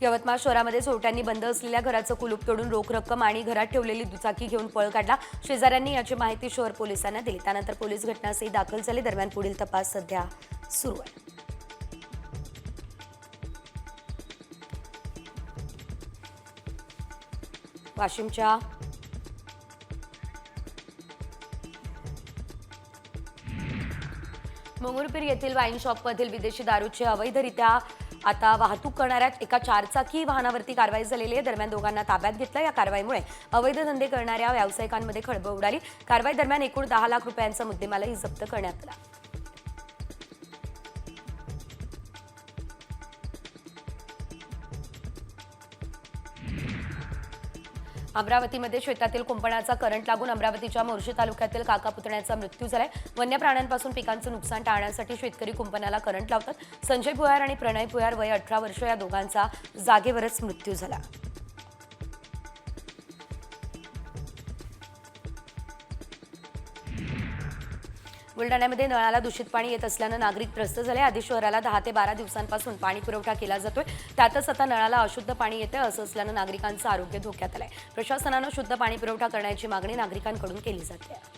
यवतमाळ शहरामध्ये चोरट्यांनी बंद असलेल्या घराचं कुलूप तोडून रोख रक्कम आणि घरात ठेवलेली दुचाकी घेऊन पळ काढला. शेजाऱ्यांनी याची माहिती शहर पोलिसांना दिली. त्यानंतर पोलीस घटनास्थळी दाखल झाले. दरम्यान पुढील तपास सध्या सुरू आहे. वाशिमच्या मंगुरपीर येथील वाईन शॉपमधील विदेशी दारूचे अवैधरित्या आता वाहतूक करणाऱ्या एका चारचाकी वाहनावरती कारवाई झालेली आहे. दरम्यान दोघांना ताब्यात घेतलं. या कारवाईमुळे अवैध धंदे करणाऱ्या व्यावसायिकांमध्ये खळबळ उडाली. कारवाई दरम्यान एकूण दहा लाख रुपयांचा मुद्देमालही जप्त करण्यात आला. अमरावतीमध्ये शेतातील कुंपणाचा करंट लागून अमरावतीच्या मोर्शी तालुक्यातील काका पुतण्याचा मृत्यू झालाय. वन्य प्राण्यांपासून पिकांचं नुकसान टाळण्यासाठी शेतकरी कुंपणाला करंट लावतात. संजय भुयार आणि प्रणय भुयार वय अठरा वर्ष या दोघांचा जागेवरच मृत्यू झाला. बुलढाण्यामध्ये नळाला दूषित पाणी येत असल्यानं नागरिक त्रस्त झाले. आधी शहराला दहा ते बारा दिवसांपासून पाणी पुरवठा केला जातोय. त्यातच आता नळाला अशुद्ध पाणी येतं असं असल्यानं नागरिकांचं आरोग्य धोक्यात आलंय. प्रशासनानं शुद्ध पाणी पुरवठा करण्याची मागणी नागरिकांकडून केली जाते